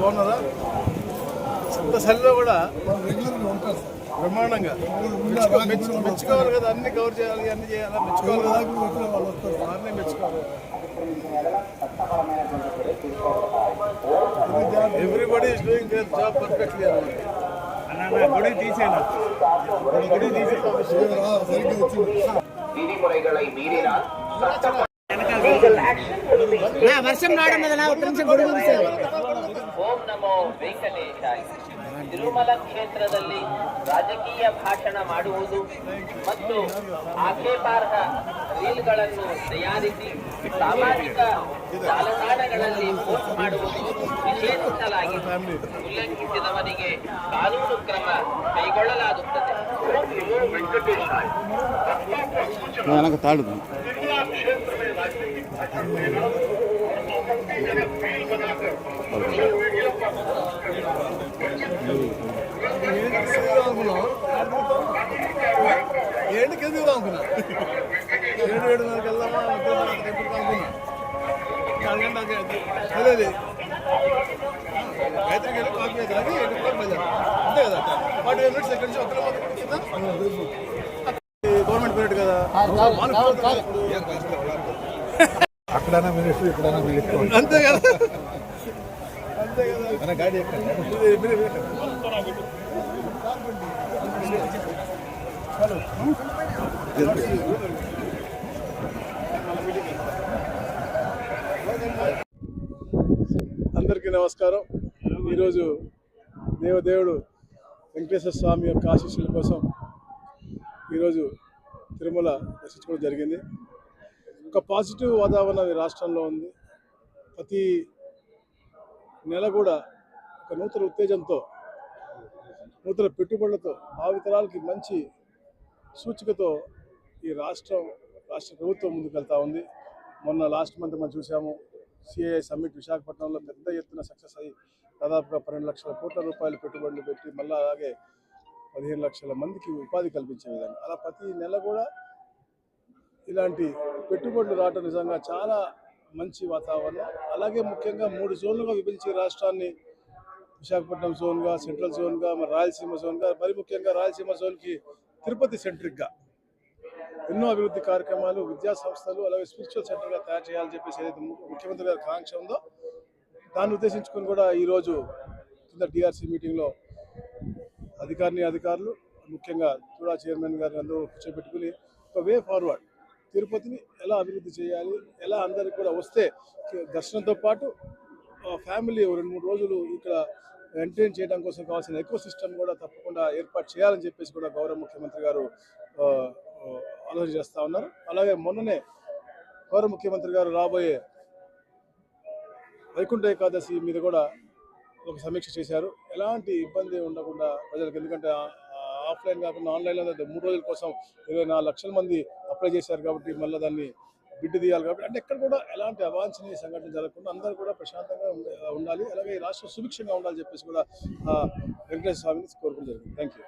బాగున్నారా? ఇంత చలిలో కూడా బ్రహ్మాండంగా. మెచ్చుకోవాలి కదా అన్ని కవర్ చేయాలి అన్ని చేయాలి మెచ్చుకోవాలి కదా? అన్నీ మెచ్చుకోవాలి. ఎవ్రీబడి డూయింగ్ జాబ్ పర్ఫెక్ట్లీ అన్నమాట. గుడి గుడి వర్షం రావడం కదా ఉత్తరించే గుడి గురించి ನಮೋ ವೆಂಕಟೇಶಾಯ ತಿರುಮಲ ಕ್ಷೇತ್ರದಲ್ಲಿ ರಾಜಕೀಯ ಭಾಷಣ ಮಾಡುವುದು ಮತ್ತು ಆಕ್ಷೇಪಾರ್ಹ ರೀಲ್ಗಳನ್ನು ತಯಾರಿಸಿ ಸಾಮಾಜಿಕ ಜಾಲತಾಣಗಳಲ್ಲಿ ಪೋಸ್ಟ್ ಮಾಡುವುದು ನಿಷೇಧಿಸಲಾಗಿದೆ ಉಲ್ಲಂಘಿಸಿದವರಿಗೆ ಕಾನೂನು ಕ್ರಮ ಕೈಗೊಳ್ಳಲಾಗುತ್ತದೆ. ಓಂ ఏడు కిందకి రాకున్నా ఏడు ఏడున్నరకు వెళ్దామా ఎప్పుడు అదే గాయత్రి గారు కాఫీ అయితే అది ఎయిట్ ఓ గవర్నమెంట్ పీరియడ్ కదా అక్కడైనా మినిస్టర్ ఇక్కడైనా మినిస్టర్ అంతే కదా. అంతే కదా గాడి అందరికీ నమస్కారం. ఈరోజు దేవదేవుడు వెంకటేశ్వర స్వామి యొక్క ఆశీస్సుల కోసం ఈరోజు తిరుమల దర్శించుకోవడం జరిగింది. ఒక పాజిటివ్ వాతావరణం ఈ రాష్ట్రంలో ఉంది. ప్రతి నెల కూడా ఒక నూతన ఉత్తేజంతో నూతన పెట్టుబడులతో భావితరాలకి మంచి సూచికతో ఈ రాష్ట్రం రాష్ట్ర ప్రభుత్వం ముందుకెళ్తా ఉంది. మొన్న లాస్ట్ మంత్ మనం చూసాము సిఐ సమ్మిట్ విశాఖపట్నంలో పెద్ద ఎత్తున సక్సెస్ అయ్యి దాదాపుగా పన్నెండు లక్షల కోట్ల రూపాయలు పెట్టుబడులు పెట్టి మళ్ళీ అలాగే పదిహేను లక్షల మందికి ఉపాధి కల్పించే విధంగా. అలా ప్రతి నెల కూడా ఇలాంటి పెట్టుబడులు రావడం నిజంగా చాలా మంచి వాతావరణం. అలాగే ముఖ్యంగా మూడు జోన్లుగా విభజించే రాష్ట్రాన్ని విశాఖపట్నం జోన్గా సెంట్రల్ జోన్గా మరి రాయలసీమ జోన్గా మరి ముఖ్యంగా రాయలసీమ జోన్కి తిరుపతి సెంట్రిక్గా. ఎన్నో అభివృద్ధి కార్యక్రమాలు విద్యా సంస్థలు అలాగే స్పిరిచువల్ సెంటర్గా తయారు చేయాలని చెప్పేసి ఏదైతే ముఖ్యమంత్రి గారి కాంక్ష ఉందో దాన్ని ఉద్దేశించుకొని కూడా ఈరోజు కింద డిఆర్సీ మీటింగ్లో అధికారిని అధికారులు ముఖ్యంగా కూడా చైర్మన్ గారిని అందరూ కూర్చోబెట్టుకుని ఒక వే ఫార్వర్డ్ తిరుపతిని ఎలా అభివృద్ధి చేయాలి ఎలా అందరికి కూడా వస్తే దర్శనంతో పాటు ఫ్యామిలీ రెండు మూడు రోజులు ఇక్కడ ఎంటర్టైన్ చేయడం కోసం కావాల్సిన ఎక్కువ సిస్టమ్ కూడా తప్పకుండా ఏర్పాటు చేయాలని చెప్పేసి కూడా గౌరవ ముఖ్యమంత్రి గారు ఆలోచన చేస్తూ ఉన్నారు. అలాగే మొన్ననే గౌరవ ముఖ్యమంత్రి గారు రాబోయే వైకుంఠ ఏకాదశి మీద కూడా ఒక సమీక్ష చేశారు. ఎలాంటి ఇబ్బంది ఉండకుండా ప్రజలకు ఎందుకంటే ఆఫ్లైన్ కాకుండా ఆన్లైన్లో మూడు రోజుల కోసం ఇరవై నాలుగు లక్షల మంది అప్లై చేశారు కాబట్టి మళ్ళీ దాన్ని బిడ్డు తీయాలి కాబట్టి అంటే ఎక్కడ కూడా ఎలాంటి అవాంఛనీయ సంఘటన జరగకుండా అందరూ కూడా ప్రశాంతంగా ఉండాలి. అలాగే రాష్ట్రం సుభిక్షంగా ఉండాలని చెప్పేసి కూడా వెంకటేశ్వర స్వామిని కోరుకోవడం జరిగింది థ్యాంక్ యూ